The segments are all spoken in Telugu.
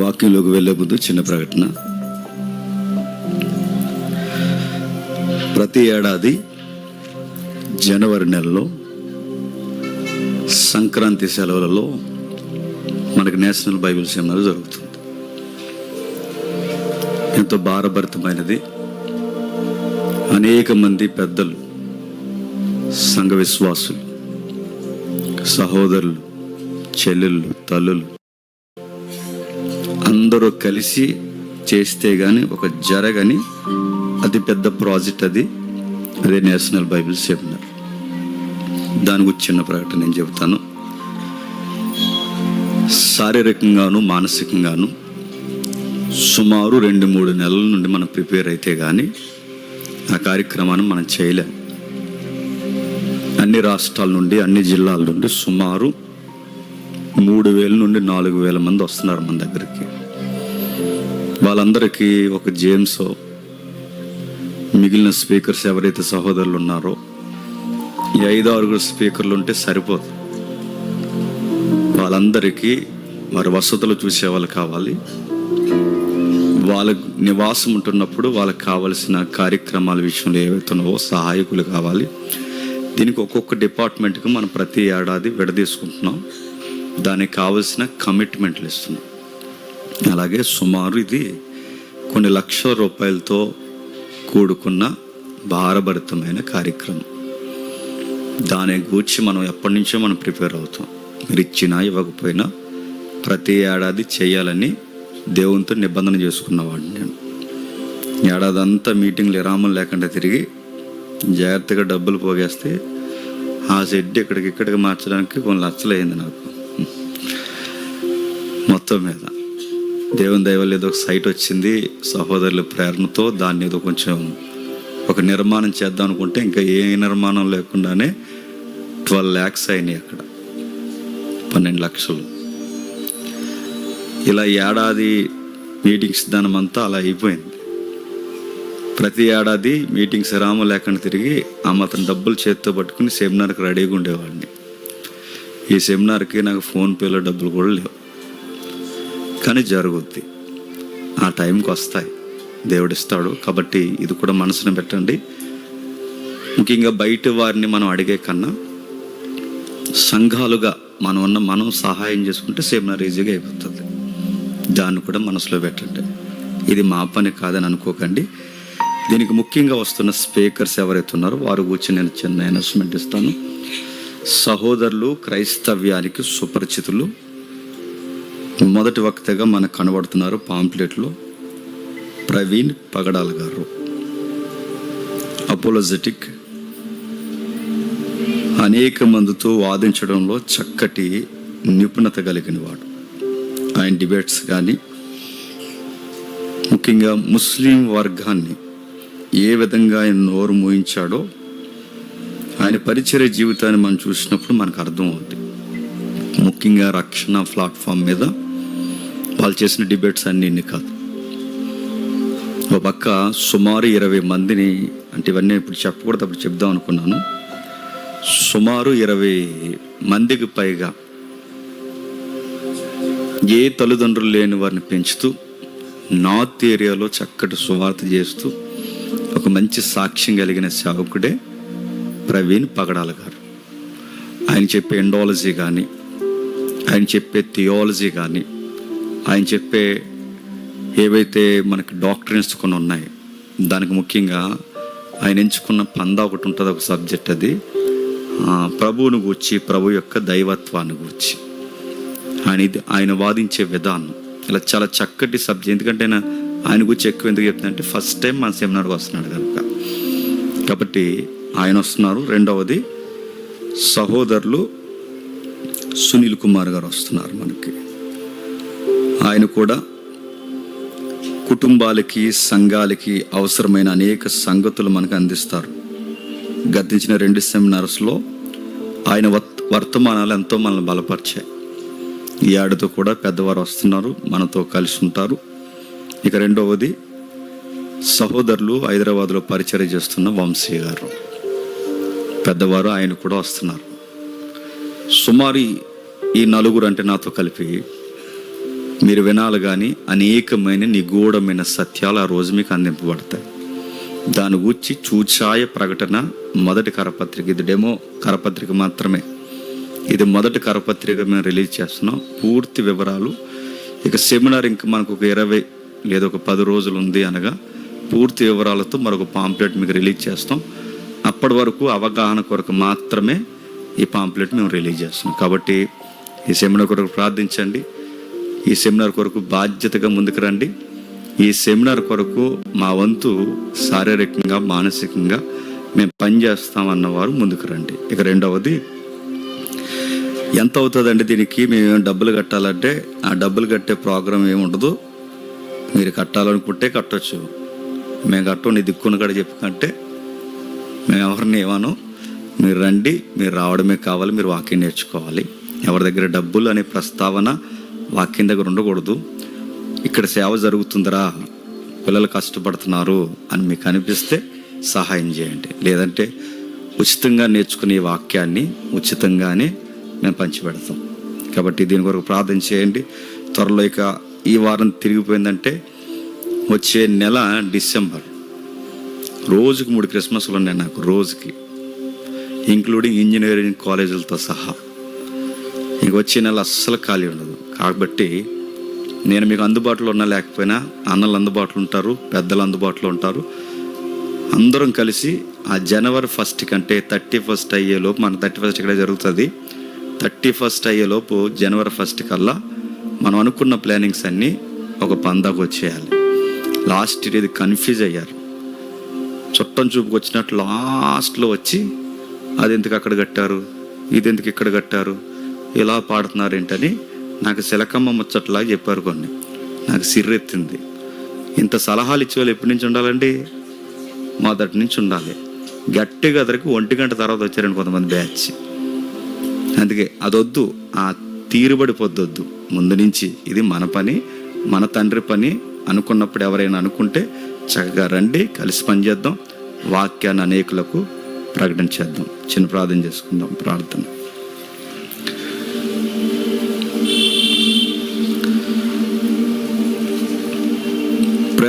వాక్యంలోకి వెళ్ళే ముందు చిన్న ప్రకటన. ప్రతి ఏడాది జనవరి నెలలో సంక్రాంతి సెలవులలో మనకు నేషనల్ బైబిల్ సెమినార్ జరుగుతుంది. ఎంతో భారభరితమైనది. అనేక మంది పెద్దలు సంఘ విశ్వాసులు సహోదరులు చెల్లెళ్ళు తల్లులు అందరూ కలిసి చేస్తే కానీ ఒక జరగని అతి పెద్ద ప్రాజెక్ట్ అది. అదే నేషనల్ బైబిల్ సెమినార్. దాని గురించి చిన్న ప్రకటన నేను చెబుతాను. శారీరకంగాను మానసికంగాను సుమారు రెండు మూడు నెలల నుండి మనం ప్రిపేర్ అయితే కానీ ఆ కార్యక్రమాన్ని మనం చేయలేం. అన్ని రాష్ట్రాల నుండి అన్ని జిల్లాల నుండి సుమారు మూడు వేల నుండి నాలుగు వేల మంది వస్తున్నారు మన దగ్గరికి. వాళ్ళందరికీ ఒక జేమ్స్ మిగిలిన స్పీకర్స్ ఎవరైతే సహోదరులు ఉన్నారో ఈ ఐదు ఆరుగురు స్పీకర్లు ఉంటే సరిపోదు. వాళ్ళందరికీ వారి వసతులు చూసే వాళ్ళు కావాలి. వాళ్ళ నివాసం ఉంటున్నప్పుడు వాళ్ళకి కావలసిన కార్యక్రమాల విషయంలో ఏవైతున్నావో సహాయకులు కావాలి. దీనికి ఒక్కొక్క డిపార్ట్మెంట్కి మనం ప్రతి ఏడాది విడదీసుకుంటున్నాం. దానికి కావలసిన కమిట్మెంట్లు ఇస్తున్నాం. అలాగే సుమారు ఇది కొన్ని లక్షల రూపాయలతో కూడుకున్న భారభరితమైన కార్యక్రమం. దాని గూర్చి మనం ఎప్పటి నుంచో మనం ప్రిపేర్ అవుతాం. మీరు ఇచ్చినా ఇవ్వకపోయినా ప్రతి ఏడాది చేయాలని దేవునితో నిబంధన చేసుకున్నవాడిని నేను. ఏడాది అంతా మీటింగ్లు విరామం లేకుండా తిరిగి జాగ్రత్తగా డబ్బులు పోగేస్తే ఆ షెడ్ ఇక్కడికి ఇక్కడికి మార్చడానికి కొన్ని లక్షలు అయింది నాకు. మొత్తం మీద. దేవుని దయవల్ల ఏదో ఒక సైట్ వచ్చింది సహోదరుల ప్రేరణతో దాన్ని ఏదో కొంచెం ఒక నిర్మాణం చేద్దాం అనుకుంటే ఇంకా ఏ నిర్మాణం లేకుండానే ట్వెల్వ్ ల్యాక్స్ అయినాయి అక్కడ. పన్నెండు లక్షలు. ఇలా ఏడాది మీటింగ్స్ దానమంతా అలా అయిపోయింది. ప్రతి ఏడాది మీటింగ్స్ రాము లేకుండా తిరిగి ఆ మాత్రం డబ్బులు చేత్తో పట్టుకుని సెమినార్కి రెడీగా ఉండేవాడిని. ఈ సెమినార్కి నాకు ఫోన్పేలో డబ్బులు కూడా లేవు. కానీ జరుగుద్ది. ఆ టైంకి వస్తాయి. దేవుడిస్తాడు. కాబట్టి ఇది కూడా మనసును పెట్టండి. ముఖ్యంగా బయట వారిని మనం అడిగే కన్నా సంఘాలుగా మనం ఉన్న మనం సహాయం చేసుకుంటే సెమినార్ ఈజీగా అయిపోతుంది. దాన్ని కూడా మనసులో పెట్టండి. ఇది మా పని కాదని అనుకోకండి. దీనికి ముఖ్యంగా వస్తున్న స్పీకర్స్ ఎవరైతే ఉన్నారో వారు గురించి నేను చిన్న అనౌన్స్మెంట్ ఇస్తాను. సహోదరులు క్రైస్తవ్యానికి సుపరిచితులు మొదటి వక్తగా మనకు కనబడుతున్నారు పాంప్లెట్లో ప్రవీణ్ పగడాల గారు. అపోలజెటిక్. అనేక మందితో వాదించడంలో చక్కటి నిపుణత కలిగిన వాడు. ఆయన డిబేట్స్ కానీ ముఖ్యంగా ముస్లిం వర్గాన్ని ఏ విధంగా ఆయన నోరు మూయించాడో ఆయన పరిచయ జీవితాన్ని మనం చూసినప్పుడు మనకు అర్థం అవుతుంది ముఖ్యంగా రక్షణ ప్లాట్ఫామ్ మీద వాళ్ళు చేసిన డిబేట్స్ అన్ని ఇన్ని కాదు. ఒక పక్క సుమారు ఇరవై మందిని అంటే ఇవన్నీ ఇప్పుడు చెప్పకూడదు అప్పుడు చెప్దాం అనుకున్నాను. సుమారు ఇరవై మందికి పైగా ఏ తల్లిదండ్రులు లేని వారిని పెంచుతూ నార్త్ ఏరియాలో చక్కటి సువార్త చేస్తూ ఒక మంచి సాక్ష్యం కలిగిన సేవకుడే ప్రవీణ్ పగడాల గారు. ఆయన చెప్పే ఎండాలజీ కానీ ఆయన చెప్పే థియాలజీ కానీ ఆయన చెప్పే ఏవైతే మనకి డాక్టరెన్స్ కొన్ని ఉన్నాయి దానికి ముఖ్యంగా ఆయన ఎంచుకున్న పందా ఒకటి ఉంటుంది ఒక సబ్జెక్ట్ అది. ప్రభువును గూర్చి ప్రభు యొక్క దైవత్వాన్ని గూర్చి. ఆయన ఇది ఆయన వాదించే విధానం. ఇలా చాలా చక్కటి సబ్జెక్ట్. ఎందుకంటే ఆయన ఆయన గురించి ఎక్కువ ఎందుకు చెప్తుందంటే ఫస్ట్ టైం మన సెమినార్కి వస్తున్నాడు కనుక కాబట్టి ఆయన వస్తున్నారు. రెండవది సహోదరులు సునీల్ కుమార్ గారు వస్తున్నారు మనకి. ఆయన కూడా కుటుంబాలకి సంఘాలకి అవసరమైన అనేక సంగతులు మనకు అందిస్తారు. గతించిన రెండు సెమినార్స్లో ఆయన వర్త- వర్తమానాలు ఎంతో మనల్ని బలపరిచాయి. ఈ ఏడాది కూడా పెద్దవారు వస్తున్నారు మనతో కలిసి ఉంటారు. ఇక రెండవది సహోదరులు హైదరాబాద్లో పరిచయం చేస్తున్న వంశీ గారు. పెద్దవారు ఆయన కూడా వస్తున్నారు. సుమారు ఈ నలుగురు అంటే నాతో కలిపి మీరు వినాలి కానీ అనేకమైన నిగూఢమైన సత్యాలు ఆ రోజు మీకు అందింపబడతాయి. దాని గురించి చూచాయ ప్రకటన మొదటి కరపత్రిక. ఇది డెమో కరపత్రిక మాత్రమే. ఇది మొదటి కరపత్రిక మేము రిలీజ్ చేస్తున్నాం. పూర్తి వివరాలు. ఇక సెమినార్ ఇంక మనకు ఒక ఇరవై లేదా ఒక పది రోజులు ఉంది అనగా పూర్తి వివరాలతో మరొక పాంప్లెట్ మీకు రిలీజ్ చేస్తాం. అప్పటి వరకు అవగాహన కొరకు మాత్రమే ఈ పాంప్లెట్ మేము రిలీజ్ చేస్తున్నాం. కాబట్టి ఈ సెమినార్ కొరకు ప్రార్థించండి. ఈ సెమినార్ కొరకు బాధ్యతగా ముందుకు రండి. ఈ సెమినార్ కొరకు మా వంతు శారీరకంగా మానసికంగా మేము పనిచేస్తామన్నవారు ముందుకు రండి. ఇక రెండవది ఎంత అవుతుందండి దీనికి? మేము డబ్బులు కట్టాలంటే ఆ డబ్బులు కట్టే ప్రోగ్రామ్ ఏముండదు ఉండదు. మీరు కట్టాలనుకుంటే కట్టొచ్చు. మేము కట్టం నీ దిక్కున కూడా చెప్పుకుంటే మేము ఎవరిని ఏమను మీరు రండి మీరు రావడమే కావాలి మీరు వాకింగ్ నేర్చుకోవాలి. ఎవరి దగ్గర డబ్బులు అనే ప్రస్తావన వాక్యం దగ్గర ఉండకూడదు. ఇక్కడ సేవ జరుగుతుందిరా పిల్లలు కష్టపడుతున్నారు అని మీకు అనిపిస్తే సహాయం చేయండి. లేదంటే ఉచితంగా నేర్చుకునే వాక్యాన్ని ఉచితంగానే మేము పంచిపెడతాం. కాబట్టి దీని కొరకు ప్రార్థన చేయండి. త్వరలో ఇక ఈ వారం తిరిగిపోయిందంటే వచ్చే నెల డిసెంబర్. రోజుకి మూడు క్రిస్మస్లు ఉన్నాయి నాకు రోజుకి. ఇంక్లూడింగ్ ఇంజనీరింగ్ కాలేజీలతో సహా. ఇంక వచ్చే నెల అస్సలు ఖాళీ ఉండదు. కాబట్టి నేను మీకు అందుబాటులో ఉన్నా లేకపోయినా అన్నలు అందుబాటులో ఉంటారు పెద్దలు అందుబాటులో ఉంటారు. అందరం కలిసి ఆ జనవరి ఫస్ట్ కంటే థర్టీ ఫస్ట్ అయ్యేలోపు మన థర్టీ ఫస్ట్ ఇక్కడ జరుగుతుంది. థర్టీ ఫస్ట్ అయ్యేలోపు జనవరి ఫస్ట్ కల్లా మనం అనుకున్న ప్లానింగ్స్ అన్నీ ఒక పందాకు వచ్చేయాలి. లాస్ట్ ఇయర్ ఇది కన్ఫ్యూజ్ అయ్యారు. చుట్టం చూపుకు వచ్చినట్టు లాస్ట్లో వచ్చి అది ఎందుకు అక్కడ కట్టారు? ఇది ఎందుకు ఇక్కడ కట్టారు? ఇలా పాడుతున్నారు ఏంటని నాకు శిలకమ్మ ముచ్చట్లా చెప్పారు కొన్ని. నాకు సిర్రెత్తింది. ఇంత సలహాలు ఇచ్చేవాళ్ళు ఎప్పటి నుంచి ఉండాలండి? మొదటి నుంచి ఉండాలి. గట్టిగా అదరికి ఒంటి గంట తర్వాత వచ్చారండి కొంతమంది బ్యాచ్. అందుకే అదొద్దు. ఆ తీరుబడి పొద్దొద్దు. ముందు నుంచి ఇది మన పని మన తండ్రి పని అనుకున్నప్పుడు ఎవరైనా అనుకుంటే చక్కగా రండి కలిసి పనిచేద్దాం వాక్యాన్ని అనేకులకు ప్రకటించేద్దాం చిన్న ప్రార్థన చేసుకుందాం ప్రార్థన.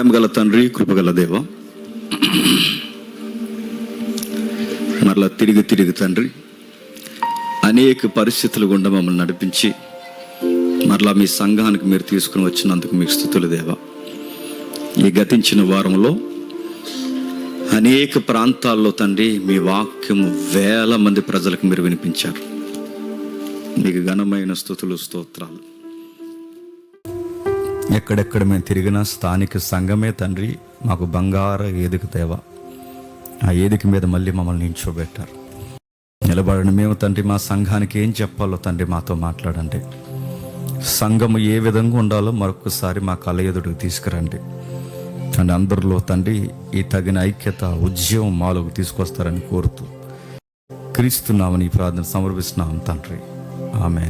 ప్రేమగల తండ్రి కృపగల దేవ. మరలా తిరిగి తిరిగి తండ్రి అనేక పరిస్థితులు గుండా మమ్మల్ని నడిపించి మరలా మీ సంఘానికి మీరు తీసుకుని వచ్చినందుకు మీకు స్థుతులు దేవ. ఈ గతించిన వారంలో అనేక ప్రాంతాల్లో తండ్రి మీ వాక్యము వేల మంది ప్రజలకు మీరు వినిపించారు. మీకు ఘనమైన స్థుతులు స్తోత్రాలు. ఎక్కడెక్కడ మేము తిరిగిన స్థానిక సంఘమే తండ్రి మాకు బంగార ఏదిక తేవ. ఆ ఏదిక మీద మళ్ళీ మమ్మల్ని నించోబెట్టారు. నిలబడిన మేము తండ్రి మా సంఘానికి ఏం చెప్పాలో తండ్రి మాతో మాట్లాడండి. సంఘము ఏ విధంగా ఉండాలో మరొకసారి మా కలయదుడికి ఎదుటికి తీసుకురండి. అండ్ అందరిలో తండ్రి ఈ తగిన ఐక్యత ఉద్యమం మాలోకి తీసుకొస్తారని కోరుతూ క్రీస్తున్నామని ఈ ప్రార్థన సమర్పిస్తున్నాం తండ్రి. ఆమె